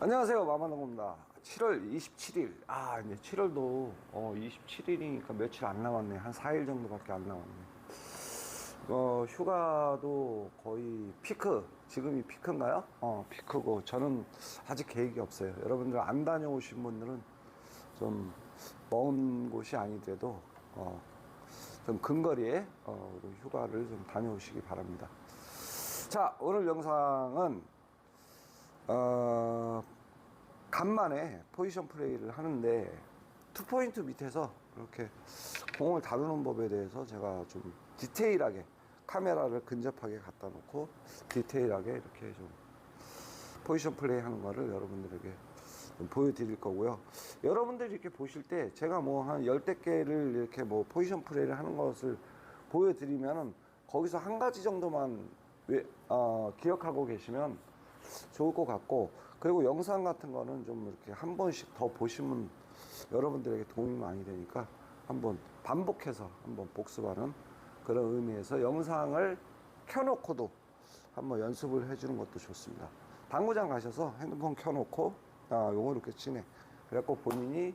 안녕하세요. 마마동입니다. 7월 27일. 아 이제 7월도 어 27일이니까 며칠 안 남았네. 한 4일 정도밖에 안 남았네. 어 휴가도 거의 피크. 지금이 피크인가요? 어 피크고 저는 아직 계획이 없어요. 여러분들 안 다녀오신 분들은 좀 먼 곳이 아니더라도 어 좀 근거리에 어, 휴가를 좀 다녀오시기 바랍니다. 자 오늘 영상은 어, 간만에 포지션 플레이를 하는데 투포인트 밑에서 이렇게 공을 다루는 법에 대해서 제가 좀 디테일하게 카메라를 근접하게 갖다 놓고 디테일하게 이렇게 좀 포지션 플레이 하는 거를 여러분들에게 좀 보여드릴 거고요. 여러분들이 이렇게 보실 때 제가 뭐 한 열댓 개를 이렇게 뭐 포지션 플레이를 하는 것을 보여드리면은 거기서 한 가지 정도만 왜, 어, 기억하고 계시면 좋을 것 같고 그리고 영상 같은 거는 좀 이렇게 한 번씩 더 보시면 여러분들에게 도움이 많이 되니까 한번 반복해서 한번 복습하는 그런 의미에서 영상을 켜놓고도 한번 연습을 해주는 것도 좋습니다. 당구장 가셔서 핸드폰 켜놓고 아 요거 이렇게 치네. 그래갖고 본인이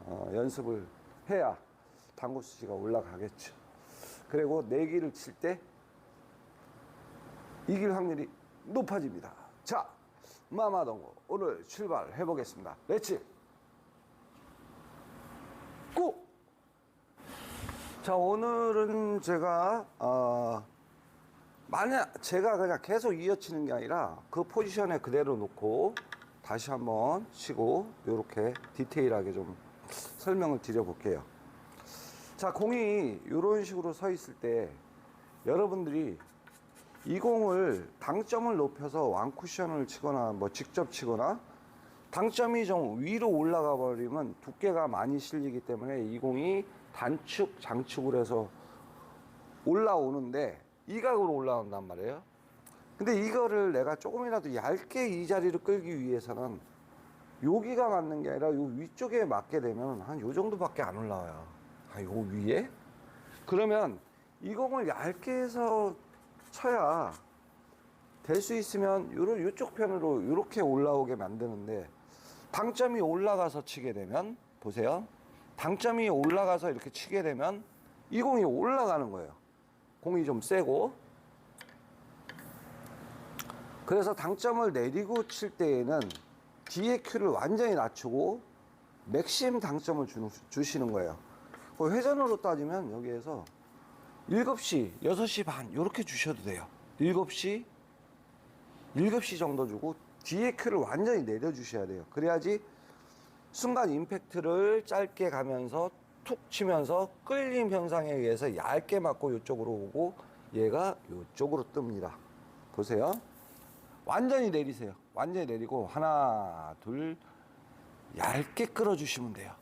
어, 연습을 해야 당구 수지가 올라가겠죠. 그리고 내기를 칠 때 이길 확률이 높아집니다. 자, 마마동구 오늘 출발해 보겠습니다. 렛츠 고! 자, 오늘은 제가 어 만약 제가 그냥 계속 이어치는 게 아니라 그 포지션에 그대로 놓고 다시 한번 치고 이렇게 디테일하게 좀 설명을 드려 볼게요. 자, 공이 이런 식으로 서 있을 때 여러분들이 이 공을 당점을 높여서 완쿠션을 치거나 뭐 직접 치거나 당점이 좀 위로 올라가 버리면 두께가 많이 실리기 때문에 이 공이 단축 장축을 해서 올라오는데 이 각으로 올라온단 말이에요. 근데 이거를 내가 조금이라도 얇게 이 자리를 끌기 위해서는 여기가 맞는 게 아니라 요 위쪽에 맞게 되면 한 요 정도밖에 안 올라와요. 아, 요 위에? 그러면 이 공을 얇게 해서 쳐야 될 수 있으면 요런 요쪽 편으로 요렇게 올라오게 만드는데 당점이 올라가서 치게 되면 보세요. 당점이 올라가서 이렇게 치게 되면 이 공이 올라가는 거예요. 공이 좀 세고 그래서 당점을 내리고 칠 때에는 뒤에 큐를 완전히 낮추고 맥심 당점을 주시는 거예요. 그 회전으로 따지면 여기에서 7시, 6시 반 이렇게 주셔도 돼요. 7시, 7시 정도 주고 뒤에 큐를 완전히 내려주셔야 돼요. 그래야지 순간 임팩트를 짧게 가면서 툭 치면서 끌림 현상에 의해서 얇게 맞고 이쪽으로 오고 얘가 이쪽으로 뜹니다. 보세요. 완전히 내리세요. 완전히 내리고 하나, 둘 얇게 끌어주시면 돼요.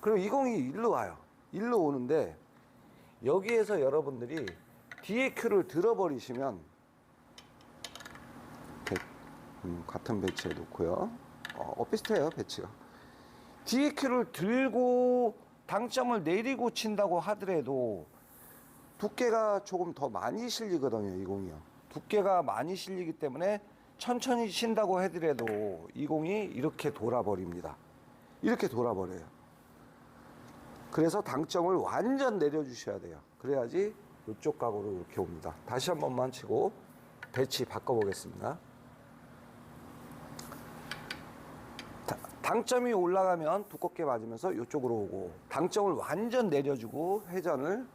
그리고 이 공이 일로 와요. 일로 오는데 여기에서 여러분들이 큐를 들어버리시면 배- 음, 같은 배치에 놓고요. 어, 어, 비슷해요 배치가. 큐를 들고 당점을 내리고 친다고 하더라도 두께가 조금 더 많이 실리거든요 이 공이요. 두께가 많이 실리기 때문에 천천히 친다고 하더라도 이 공이 이렇게 돌아버립니다. 이렇게 돌아버려요. 그래서 당점을 완전 내려주셔야 돼요. 그래야지 이쪽 각으로 이렇게 옵니다. 다시 한 번만 치고 배치 바꿔보겠습니다. 다- 당점이 올라가면 두껍게 맞으면서 이쪽으로 오고 당점을 완전 내려주고 회전을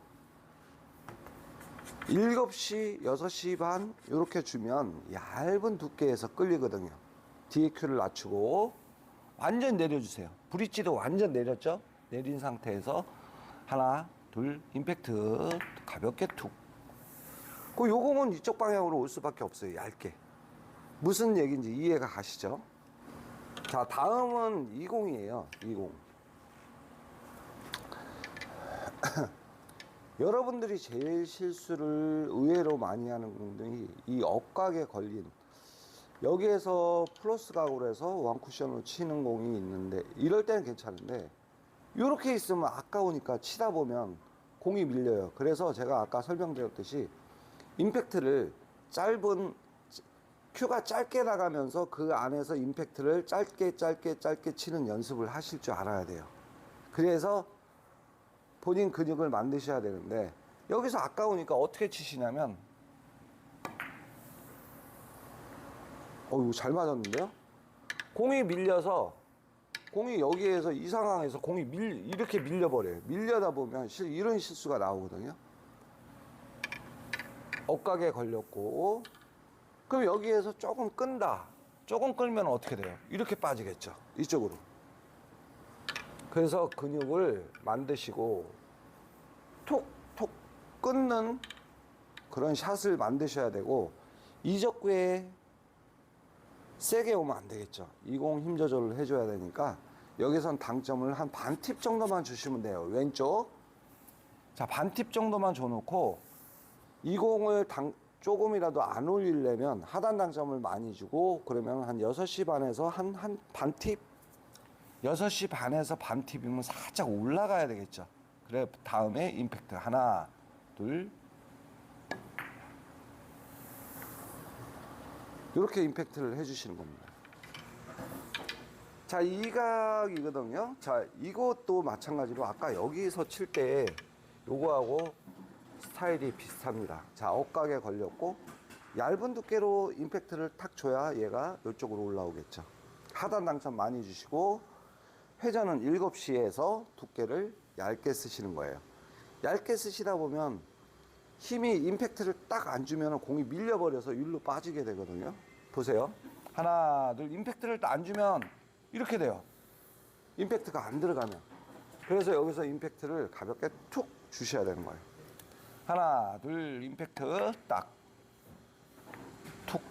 7시, 6시 반 이렇게 주면 얇은 두께에서 끌리거든요. 큐를 낮추고 완전 내려주세요. 브릿지도 완전 내렸죠? 내린 상태에서 하나, 둘, 임팩트 가볍게 툭. 그 요공은 이쪽 방향으로 올 수밖에 없어요. 얇게. 무슨 얘기인지 이해가 가시죠? 자, 다음은 20이에요. 20. 여러분들이 제일 실수를 의외로 많이 하는 공들이 이 억각에 걸린 여기에서 플러스 각으로 해서 원쿠션으로 치는 공이 있는데 이럴 때는 괜찮은데 이렇게 있으면 아까우니까 치다 보면 공이 밀려요. 그래서 제가 아까 설명드렸듯이 임팩트를 짧은 큐가 짧게 나가면서 그 안에서 임팩트를 짧게 짧게 짧게 치는 연습을 하실 줄 알아야 돼요. 그래서 본인 근육을 만드셔야 되는데 여기서 아까우니까 어떻게 치시냐면 어이구 잘 맞았는데요? 공이 밀려서 공이 여기에서 이 상황에서 공이 밀 이렇게 밀려버려요. 밀려다 보면 실 이런 실수가 나오거든요. 억각에 걸렸고 그럼 여기에서 조금 끈다. 조금 끌면 어떻게 돼요? 이렇게 빠지겠죠. 이쪽으로. 그래서 근육을 만드시고 톡톡 끊는 그런 샷을 만드셔야 되고 이적구에 세게 오면 안 되겠죠. 이공 힘 조절을 해줘야 되니까 여기선 당점을 한 반 팁 정도만 주시면 돼요. 왼쪽. 자, 반 팁 정도만 줘놓고 이 공을 당, 조금이라도 안 올리려면 하단 당점을 많이 주고 그러면 한 6시 반에서 한, 한 반 팁? 6시 반에서 반 팁이면 살짝 올라가야 되겠죠. 그래, 다음에 임팩트. 하나, 둘. 이렇게 임팩트를 해주시는 겁니다. 자, 이 각이거든요. 자, 이것도 마찬가지로 아까 여기서 칠 때 요거하고 스타일이 비슷합니다. 자, 억각에 걸렸고 얇은 두께로 임팩트를 탁 줘야 얘가 이쪽으로 올라오겠죠. 하단 당점 많이 주시고 회전은 7시에서 두께를 얇게 쓰시는 거예요. 얇게 쓰시다 보면 힘이 임팩트를 딱 안 주면 공이 밀려버려서 일로 빠지게 되거든요. 보세요. 하나, 둘, 임팩트를 딱 안 주면 이렇게 돼요. 임팩트가 안 들어가면. 그래서 여기서 임팩트를 가볍게 툭 주셔야 되는 거예요. 하나, 둘, 임팩트 딱. 툭.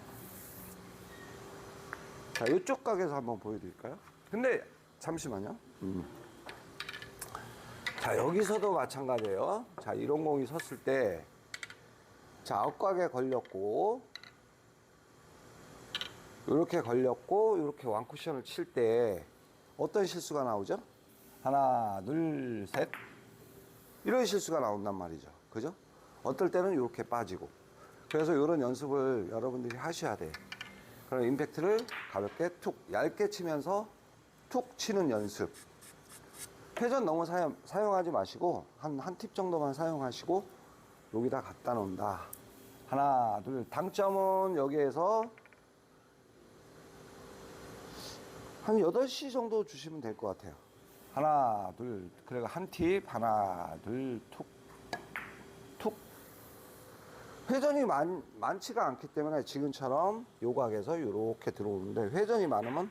자, 이쪽 각에서 한번 보여드릴까요? 근데 잠시만요. 음. 자, 여기서도 마찬가지예요. 자, 이런 공이 섰을 때, 자, 앞각에 걸렸고, 이렇게 걸렸고, 이렇게 완쿠션을 칠 때, 어떤 실수가 나오죠? 하나, 둘, 셋. 이런 실수가 나온단 말이죠. 그죠? 어떨 때는 이렇게 빠지고. 그래서 이런 연습을 여러분들이 하셔야 돼. 그럼 임팩트를 가볍게 툭, 얇게 치면서 툭 치는 연습. 회전 너무 사용, 사용하지 마시고, 한, 한 팁 정도만 사용하시고, 여기다 갖다 놓는다. 하나, 둘. 당점은 여기에서 한 8시 정도 주시면 될 것 같아요. 하나, 둘. 그리고 한 팁, 하나, 둘, 툭, 툭. 회전이 많, 많지가 않기 때문에 지금처럼 요각에서 이렇게 들어오는데 회전이 많으면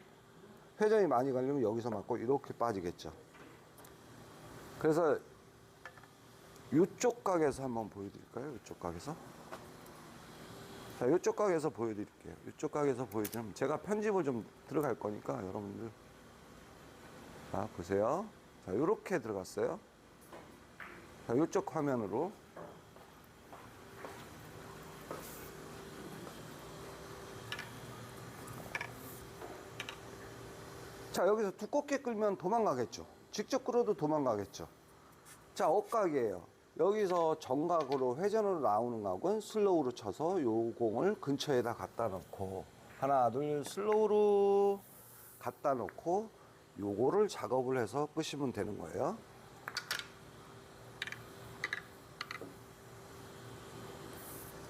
회전이 많이 걸리면 여기서 맞고 이렇게 빠지겠죠. 그래서 이쪽 각에서 한번 보여드릴까요? 이쪽 각에서. 자, 이쪽 각에서 보여드릴게요. 이쪽 각에서 보여드리면 제가 편집을 좀 들어갈 거니까 여러분들 자 보세요. 자 이렇게 들어갔어요. 자 이쪽 화면으로 자 여기서 두껍게 끌면 도망가겠죠. 직접 끌어도 도망가겠죠. 자 억각이에요. 여기서 정각으로 회전으로 나오는 각은 슬로우로 쳐서 요 공을 근처에다 갖다 놓고 하나 둘 슬로우로 갖다 놓고 요거를 작업을 해서 끄시면 되는 거예요.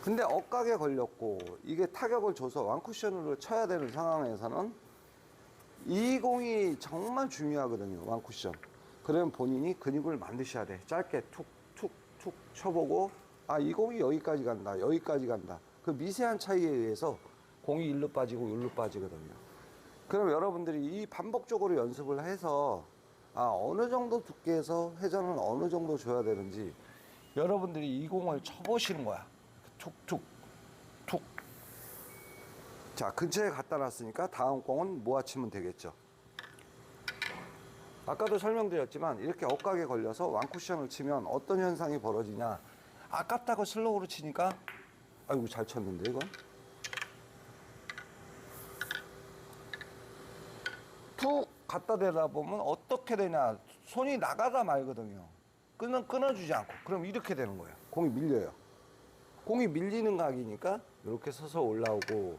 근데 억각에 걸렸고 이게 타격을 줘서 완쿠션으로 쳐야 되는 상황에서는 이 공이 정말 중요하거든요. 완쿠션. 그러면 본인이 근육을 만드셔야 돼. 짧게 툭, 툭, 툭 쳐보고, 아, 이 공이 여기까지 간다. 여기까지 간다. 그 미세한 차이에 의해서 공이 일로 빠지고 일로 빠지거든요. 그럼 여러분들이 이 반복적으로 연습을 해서, 아, 어느 정도 두께에서 회전을 어느 정도 줘야 되는지, 여러분들이 이 공을 쳐보시는 거야. 툭, 툭, 툭. 자, 근처에 갖다 놨으니까 다음 공은 모아치면 되겠죠. 아까도 설명드렸지만 이렇게 억각에 걸려서 완쿠션을 치면 어떤 현상이 벌어지냐. 아깝다고 슬로우로 치니까 아이고 잘 쳤는데 이건. 툭 갖다 대다 보면 어떻게 되냐. 손이 나가다 말거든요. 끊어, 끊어주지 않고. 그럼 이렇게 되는 거예요. 공이 밀려요. 공이 밀리는 각이니까 이렇게 서서 올라오고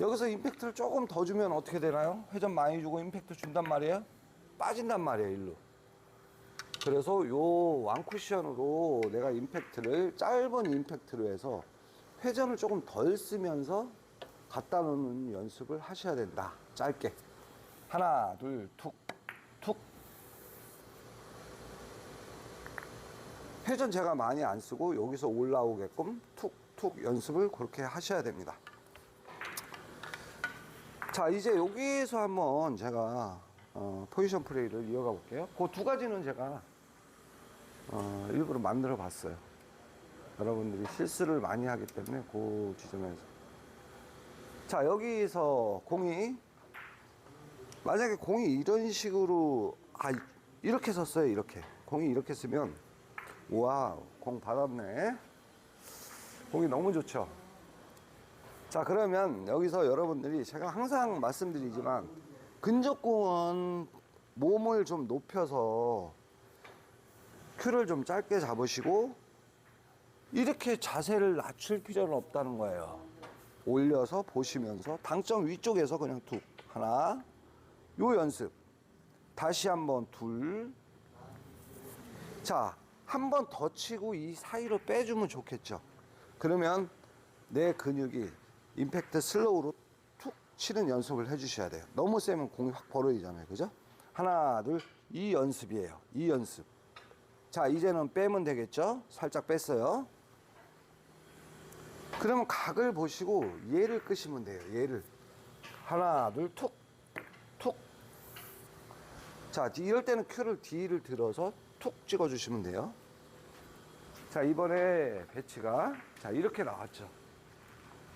여기서 임팩트를 조금 더 주면 어떻게 되나요? 회전 많이 주고 임팩트 준단 말이에요? 빠진단 말이에요, 일로. 그래서 요 왕쿠션으로 내가 임팩트를 짧은 임팩트로 해서 회전을 조금 덜 쓰면서 갖다 놓는 연습을 하셔야 된다. 짧게. 하나, 둘, 툭, 툭. 회전 제가 많이 안 쓰고 여기서 올라오게끔 툭, 툭 연습을 그렇게 하셔야 됩니다. 자, 이제 여기에서 한번 제가 어, 포지션 플레이를 이어가 볼게요. 그 두 가지는 제가 어, 일부러 만들어 봤어요. 여러분들이 실수를 많이 하기 때문에 그 지점에서. 자, 여기서 공이, 만약에 공이 이런 식으로, 아, 이렇게 섰어요, 이렇게. 공이 이렇게 쓰면, 와우, 공 받았네. 공이 너무 좋죠. 자, 그러면 여기서 여러분들이 제가 항상 말씀드리지만, 근접공은 몸을 좀 높여서 큐를 좀 짧게 잡으시고 이렇게 자세를 낮출 필요는 없다는 거예요. 올려서 보시면서 당점 위쪽에서 그냥 툭 하나 요 연습 다시 한번 둘 자, 한 번 더 치고 이 사이로 빼주면 좋겠죠. 그러면 내 근육이 임팩트 슬로우로 툭 치는 연습을 해주셔야 돼요. 너무 세면 공이 확 벌어지잖아요. 그죠? 하나, 둘, 이 연습이에요. 이 연습. 자, 이제는 빼면 되겠죠? 살짝 뺐어요. 그러면 각을 보시고 얘를 끄시면 돼요. 얘를. 하나, 둘, 툭, 툭. 자, 이럴 때는 큐를 D를 들어서 툭 찍어주시면 돼요. 자, 이번에 배치가 자, 이렇게 나왔죠.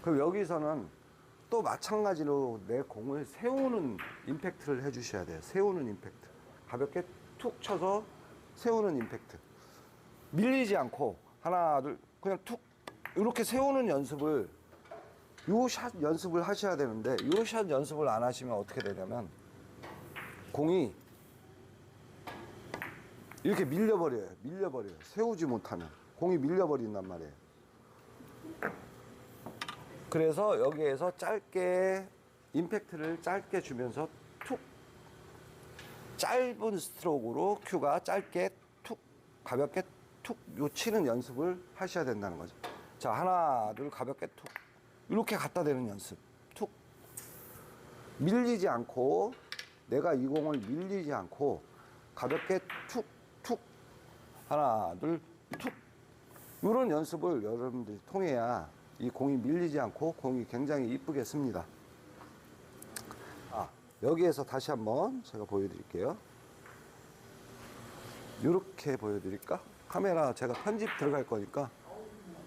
그럼 여기서는 또 마찬가지로 내 공을 세우는 임팩트를 해주셔야 돼요. 세우는 임팩트. 가볍게 툭 쳐서 세우는 임팩트. 밀리지 않고 하나 둘 그냥 툭 이렇게 세우는 연습을 요 샷 연습을 하셔야 되는데 요 샷 연습을 안 하시면 어떻게 되냐면 공이 이렇게 밀려버려요. 밀려버려요. 세우지 못하면 공이 밀려버린단 말이에요. 그래서 여기에서 짧게 임팩트를 짧게 주면서 툭 짧은 스트로크로 큐가 짧게 툭 가볍게 툭 요 치는 연습을 하셔야 된다는 거죠. 자 하나 둘 가볍게 툭. 이렇게 갖다 대는 연습. 툭. 밀리지 않고 내가 이 공을 밀리지 않고 가볍게 툭 툭. 하나 둘 툭. 이런 연습을 여러분들이 통해야 이 공이 밀리지 않고 공이 굉장히 이쁘게 씁니다. 아, 여기에서 다시 한번 제가 보여드릴게요. 이렇게 보여드릴까? 카메라 제가 편집 들어갈 거니까.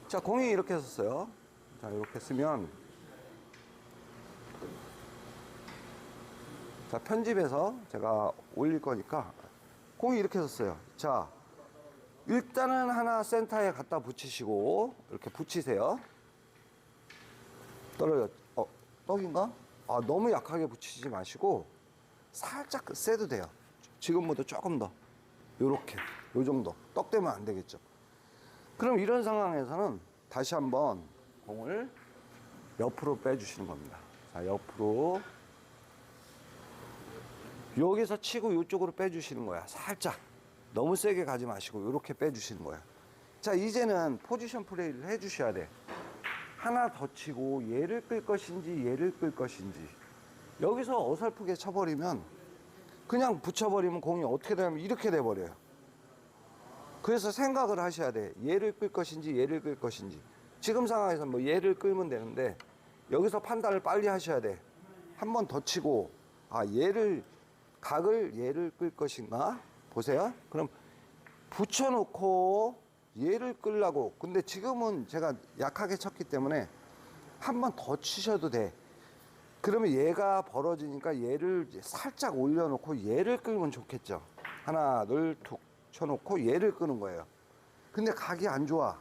자, 공이 이렇게 섰어요. 자, 이렇게 쓰면. 자, 편집해서 제가 올릴 거니까. 공이 이렇게 섰어요. 자, 일단은 하나 센터에 갖다 붙이시고, 이렇게 붙이세요. 떨어져. 어, 떡인가? 아, 너무 약하게 붙이지 마시고, 살짝 세도 돼요. 지금보다 조금 더. 요렇게. 요 정도. 떡 되면 안 되겠죠. 그럼 이런 상황에서는 다시 한번 공을 옆으로 빼주시는 겁니다. 자, 옆으로. 여기서 치고 이쪽으로 빼주시는 거야. 살짝. 너무 세게 가지 마시고 이렇게 빼주시는 거야. 자, 이제는 포지션 플레이를 해주셔야 돼. 하나 더 치고 얘를 끌 것인지 얘를 끌 것인지 여기서 어설프게 쳐버리면 그냥 붙여버리면 공이 어떻게 되냐면 이렇게 돼버려요. 그래서 생각을 하셔야 돼. 얘를 끌 것인지 얘를 끌 것인지. 지금 상황에서 뭐 얘를 끌면 되는데 여기서 판단을 빨리 하셔야 돼. 한 번 더 치고 아 얘를 각을 얘를 끌 것인가 보세요. 그럼 붙여놓고 얘를 끌라고. 근데 지금은 제가 약하게 쳤기 때문에 한 번 더 치셔도 돼. 그러면 얘가 벌어지니까 얘를 살짝 올려놓고 얘를 끌면 좋겠죠. 하나, 둘, 툭 쳐놓고 얘를 끄는 거예요. 근데 각이 안 좋아.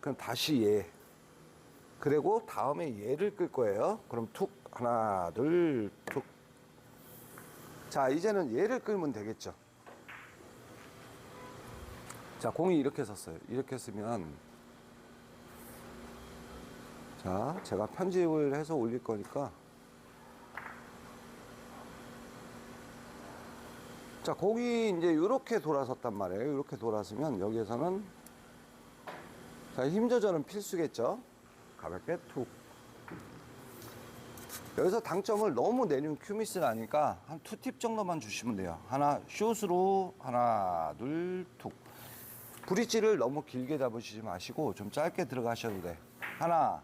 그럼 다시 얘. 그리고 다음에 얘를 끌 거예요. 그럼 툭, 하나, 둘, 툭. 자, 이제는 얘를 끌면 되겠죠. 자, 공이 이렇게 섰어요. 이렇게 쓰면 자, 제가 편집을 해서 올릴 거니까. 자, 공이 이제 이렇게 돌아섰단 말이에요. 이렇게 돌아서면 여기에서는 자, 힘 조절은 필수겠죠. 가볍게 툭. 여기서 당점을 너무 내리면 큐미스 나니까 한투팁 정도만 주시면 돼요. 하나 숏으로 하나 둘 툭. 브릿지를 너무 길게 잡으시지 마시고 좀 짧게 들어가셔도 돼. 하나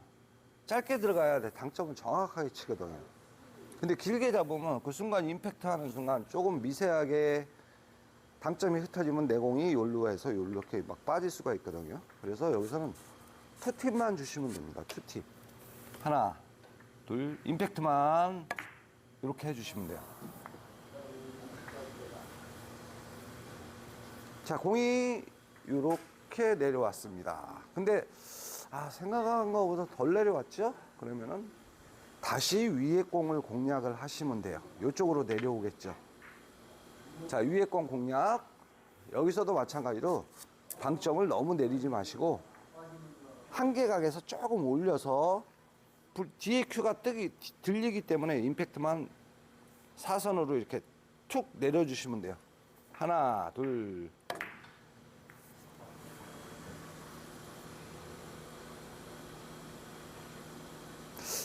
짧게 들어가야 돼. 당점을 정확하게 치거든요. 근데 길게 잡으면 그 순간 임팩트 하는 순간 조금 미세하게 당점이 흩어지면 내공이 요로 해서 요렇게 막 빠질 수가 있거든요. 그래서 여기서는 투팁만 주시면 됩니다. 투팁. 하나, 둘, 임팩트만 이렇게 해주시면 돼요. 자, 공이 이렇게 내려왔습니다. 근데 아, 생각한 것보다 덜 내려왔죠? 그러면은 다시 위에 공을 공략을 하시면 돼요. 이쪽으로 내려오겠죠. 자, 위에 공 공략. 여기서도 마찬가지로 방점을 너무 내리지 마시고 한계각에서 조금 올려서 불- 뒤에 큐가 뜨기 들리기 때문에 임팩트만 사선으로 이렇게 툭 내려주시면 돼요. 하나, 둘.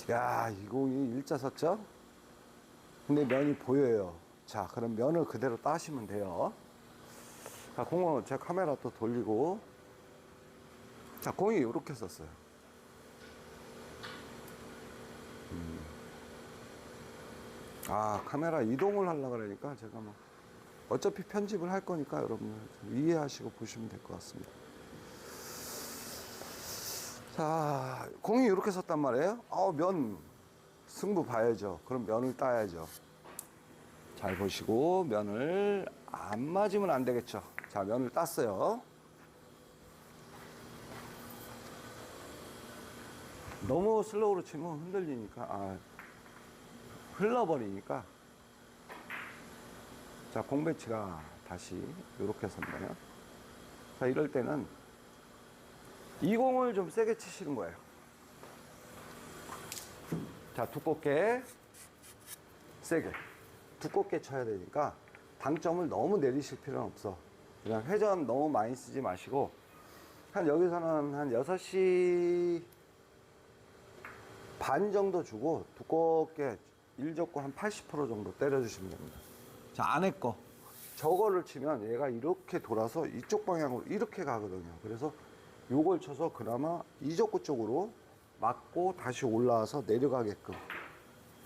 야, 이 공이 일자 섰죠? 근데 면이 보여요. 자, 그럼 면을 그대로 따시면 돼요. 자, 공은 제 카메라 또 돌리고. 자, 공이 이렇게 썼어요. 음. 아, 카메라 이동을 하려고 그러니까 제가 뭐, 어차피 편집을 할 거니까 여러분 좀 이해하시고 보시면 될 것 같습니다. 자, 공이 이렇게 섰단 말이에요. 어, 면 승부 봐야죠. 그럼 면을 따야죠. 잘 보시고 면을 안 맞으면 안 되겠죠. 자, 면을 땄어요. 너무 슬로우로 치면 흔들리니까 아, 흘러버리니까 자, 공배치가 다시 이렇게 선다면 자, 이럴 때는 이 공을 좀 세게 치시는 거예요. 자, 두껍게, 세게. 두껍게 쳐야 되니까 당점을 너무 내리실 필요는 없어. 그냥 회전 너무 많이 쓰지 마시고, 한 여기서는 한 6시 반 정도 주고 두껍게 일 접고 한 80% 정도 때려주시면 됩니다. 자, 안에 거. 저거를 치면 얘가 이렇게 돌아서 이쪽 방향으로 이렇게 가거든요. 그래서 요걸 쳐서 그나마 이적구 쪽으로 맞고 다시 올라와서 내려가게끔.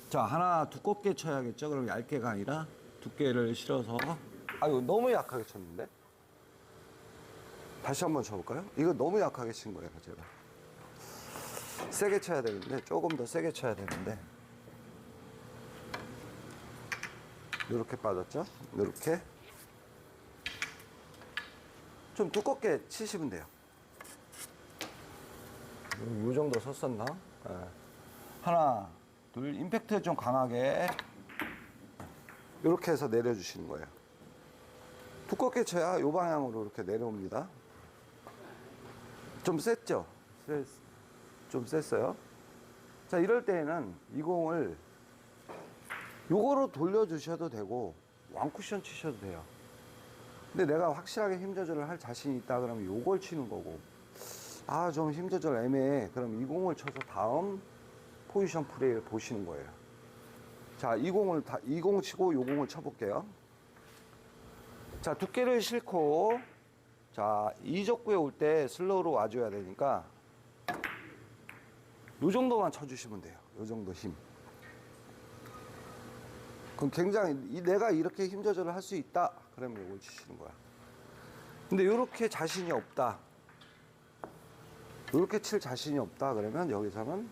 자, 하나 두껍게 쳐야겠죠? 그럼 얇게가 아니라 두께를 실어서. 아유, 너무 약하게 쳤는데? 다시 한번 쳐볼까요? 이거 너무 약하게 친 거예요, 제가. 세게 쳐야 되는데, 조금 더 세게 쳐야 되는데. 이렇게 빠졌죠? 이렇게. 좀 두껍게 치시면 돼요. 요 정도 섰었나? 예. 하나, 둘, 임팩트 좀 강하게. 이렇게 해서 내려주시는 거예요. 두껍게 쳐야 요 방향으로 이렇게 내려옵니다. 좀 셌죠? 셌, 좀 셌어요. 자, 이럴 때에는 이 공을 요거로 돌려주셔도 되고, 왕쿠션 치셔도 돼요. 근데 내가 확실하게 힘 조절을 할 자신이 있다 그러면 요걸 치는 거고, 아, 좀 힘 조절 애매해. 그럼 이 공을 쳐서 다음 포지션 플레이를 보시는 거예요. 자, 이 공을 다, 이 공 치고 요 공을 쳐볼게요. 자, 두께를 싣고, 자, 이적구에 올 때 슬로우로 와줘야 되니까, 요 정도만 쳐주시면 돼요. 요 정도 힘. 그럼 굉장히, 이- 내가 이렇게 힘 조절을 할 수 있다. 그러면 요걸 치시는 거야. 근데 요렇게 자신이 없다. 이렇게 칠 자신이 없다 그러면 여기서는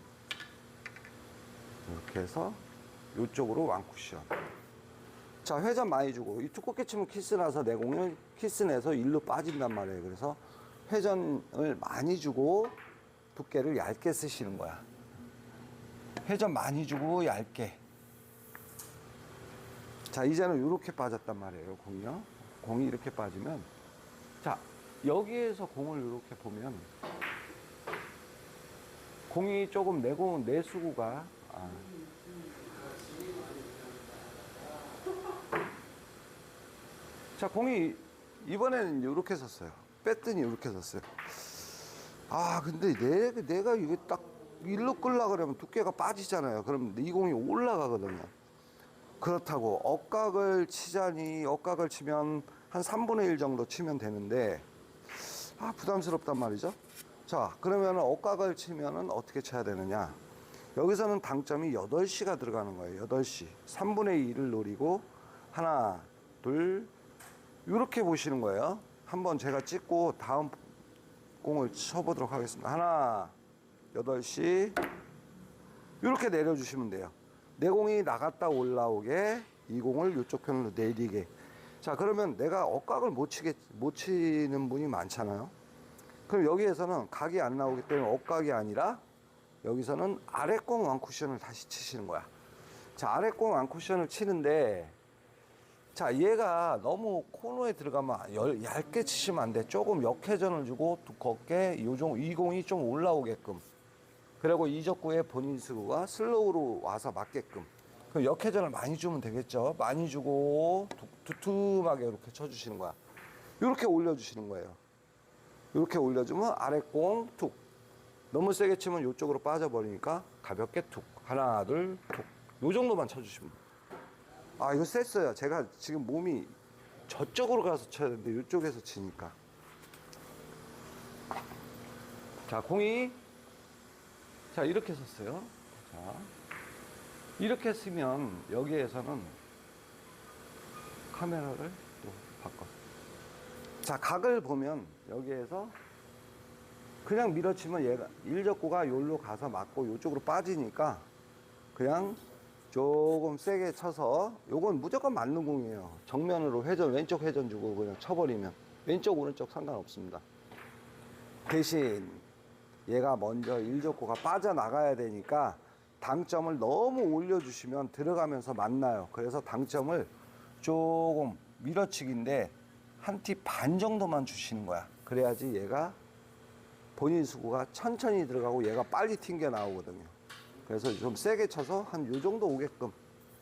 이렇게 해서 이쪽으로 왕쿠션. 자 회전 많이 주고 이 두껍게 치면 키스 나서 내공을 키스 내서 일로 빠진단 말이에요. 그래서 회전을 많이 주고 두께를 얇게 쓰시는 거야. 회전 많이 주고 얇게. 자 이제는 이렇게 빠졌단 말이에요 공이요. 공이 이렇게 빠지면. 자 여기에서 공을 이렇게 보면 공이 조금 내고 내수구가 아. 자 공이 이번에는 이렇게 섰어요. 뺐더니 이렇게 섰어요. 아 근데 내, 내가 이게 딱 일로 끌라 그러면 두께가 빠지잖아요. 그럼 이 공이 올라가거든요. 그렇다고 억각을 치자니 억각을 치면 한 3분의 1 정도 치면 되는데 아 부담스럽단 말이죠. 자 그러면 억각을 치면은 어떻게 쳐야 되느냐? 여기서는 당점이 8시가 들어가는 거예요. 8시. 3분의 2를 노리고 하나, 둘 이렇게 보시는 거예요. 한번 제가 찍고 다음 공을 쳐보도록 하겠습니다. 하나, 8시 이렇게 내려주시면 돼요. 내 공이 나갔다 올라오게 이 공을 이쪽 편으로 내리게. 자 그러면 내가 억각을 못 치게 못 치는 분이 많잖아요. 그럼 여기에서는 각이 안 나오기 때문에 억각이 아니라 여기서는 아랫공 완쿠션을 다시 치시는 거야. 자 아랫공 완쿠션을 치는데 자 얘가 너무 코너에 들어가면 열- 얇게 치시면 안 돼. 조금 역회전을 주고 두껍게 요정 이 공이 좀 올라오게끔. 그리고 이적구에 본인 수구가 슬로우로 와서 맞게끔. 그럼 역회전을 많이 주면 되겠죠. 많이 주고 두- 두툼하게 이렇게 쳐주시는 거야. 이렇게 올려주시는 거예요. 이렇게 올려주면 아랫공 툭. 너무 세게 치면 이쪽으로 빠져버리니까 가볍게 툭. 하나, 둘, 툭. 요 정도만 쳐주시면. 아, 이거 셌어요. 제가 지금 몸이 저쪽으로 가서 쳐야 되는데 이쪽에서 치니까. 자, 공이 자, 이렇게 섰어요. 자. 이렇게 쓰면 여기에서는 카메라를 또 바꿔. 자, 각을 보면 여기에서 그냥 밀어치면 얘가 일적구가 여기로 가서 맞고 이쪽으로 빠지니까 그냥 조금 세게 쳐서 요건 무조건 맞는 공이에요. 정면으로 회전 왼쪽 회전 주고 그냥 쳐버리면 왼쪽 오른쪽 상관없습니다. 대신 얘가 먼저 일적구가 빠져나가야 되니까 당점을 너무 올려주시면 들어가면서 만나요. 그래서 당점을 조금 밀어치기인데 한 티 반 정도만 주시는 거야. 그래야지 얘가 본인 수구가 천천히 들어가고 얘가 빨리 튕겨 나오거든요. 그래서 좀 세게 쳐서 한 요 정도 오게끔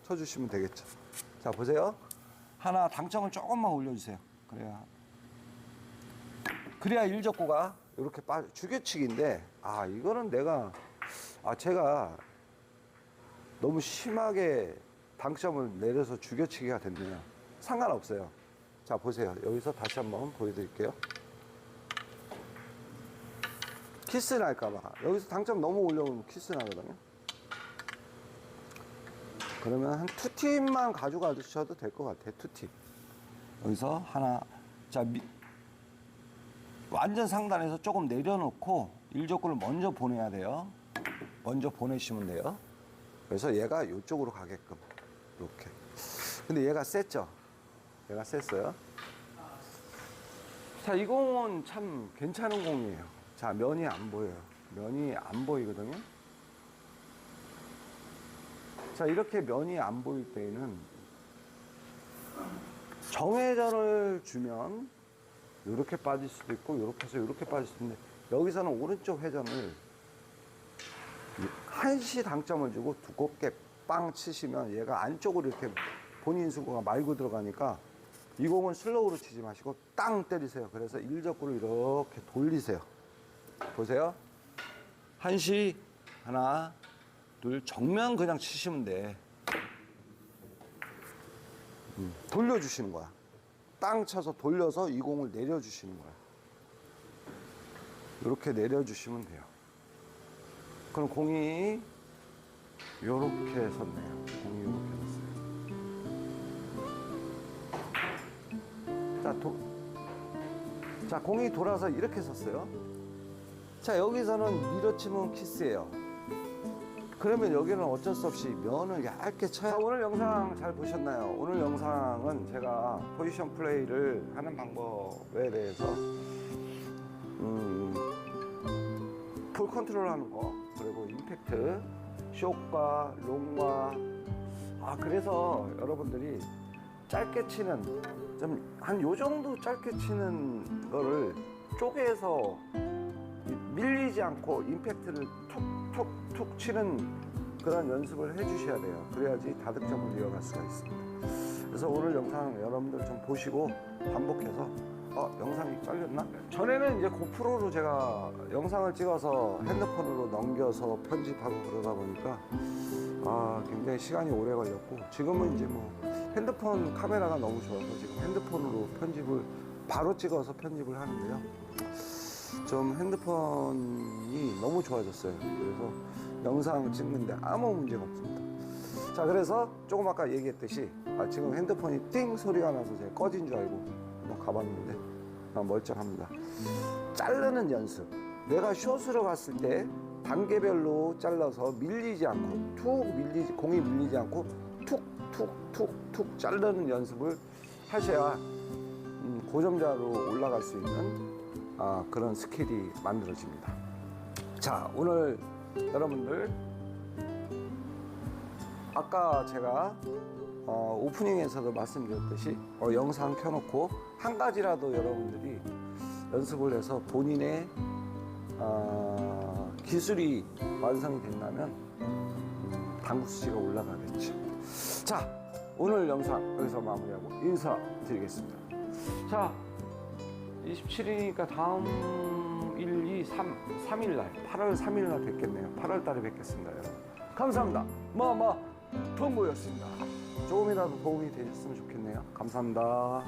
쳐주시면 되겠죠. 자, 보세요. 하나 당점을 조금만 올려주세요. 그래야. 그래야 일적구가 이렇게 빠 죽여치기인데, 아, 이거는 내가, 아, 제가 너무 심하게 당점을 내려서 죽여치기가 됐네요. 상관없어요. 자, 보세요. 여기서 다시 한번 보여드릴게요. 키스 날까봐. 여기서 당점 너무 올려오면 키스 나거든요. 그러면 한 두 팀만 가져가 주셔도 될 것 같아요. 두 팀. 여기서 하나, 자, 미- 완전 상단에서 조금 내려놓고 일족구를 먼저 보내야 돼요. 먼저 보내시면 돼요. 그래서 얘가 이쪽으로 가게끔. 이렇게. 근데 얘가 셌죠? 얘가 셌어요. 자, 이 공은 참 괜찮은 공이에요. 자, 면이 안 보여요. 면이 안 보이거든요. 자, 이렇게 면이 안 보일 때에는 정회전을 주면 이렇게 빠질 수도 있고 이렇게 해서 이렇게 빠질 수도 있는데 여기서는 오른쪽 회전을 한시 당점을 주고 두껍게 빵 치시면 얘가 안쪽으로 이렇게 본인 수구가 말고 들어가니까 이 공은 슬로우로 치지 마시고 땅 때리세요. 그래서 일적구를 이렇게 돌리세요. 보세요. 한시 하나 둘 정면 그냥 치시면 돼. 음, 돌려주시는 거야. 땅 쳐서 돌려서 이 공을 내려주시는 거야. 이렇게 내려주시면 돼요. 그럼 공이 요렇게 섰네요. 공이 요렇게 자, 도, 자, 공이 돌아서 이렇게 섰어요. 자, 여기서는 밀어치면 키스예요. 그러면 여기는 어쩔 수 없이 면을 얇게 쳐야. 자, 오늘 영상 잘 보셨나요? 오늘 영상은 제가 포지션 플레이를 하는 방법에 대해서 음, 볼 컨트롤 하는 거 그리고 임팩트 숏과 롱과 아 그래서 여러분들이 짧게 치는 좀 한 요 정도 짧게 치는 거를 쪼개서 이- 밀리지 않고 임팩트를 툭 툭툭 치는 그런 연습을 해주셔야 돼요. 그래야지 다득점을 이어갈 수가 있습니다. 그래서 오늘 영상 여러분들 좀 보시고 반복해서 어 영상이 잘렸나? 전에는 이제 고프로로 제가 영상을 찍어서 핸드폰으로 넘겨서 편집하고 그러다 보니까 아 굉장히 시간이 오래 걸렸고 지금은 이제 뭐 핸드폰 카메라가 너무 좋아서 지금 핸드폰으로 편집을 바로 찍어서 편집을 하는데요. 좀 핸드폰이 너무 좋아졌어요. 그래서 영상 찍는데 아무 문제가 없습니다. 자, 그래서 조금 아까 얘기했듯이 아, 지금 핸드폰이 띵 소리가 나서 제가 꺼진 줄 알고 한번 가봤는데 아, 멀쩡합니다. 자르는 연습. 내가 숏으로 갔을 때 단계별로 잘라서 밀리지 않고 툭 밀리지 공이 밀리지 않고 툭툭툭 툭 자르는 연습을 하셔야 음, 고점자로 올라갈 수 있는 아, 그런 스킬이 만들어집니다. 자, 오늘 여러분들 아까 제가 어, 오프닝에서도 말씀드렸듯이 어, 영상 켜놓고 한 가지라도 여러분들이 연습을 해서 본인의 어, 기술이 완성이 된다면 음, 당구 수지가 올라가겠죠. 자, 오늘 영상 여기서 마무리하고 인사드리겠습니다. 자, 27일이니까 다음 1, 2, 3, 3일 날, 8월 3일 날 뵙겠네요. 8월 달에 뵙겠습니다, 여러분. 감사합니다. 마마 동구였습니다. 조금이라도 도움이 되셨으면 좋겠네요. 감사합니다.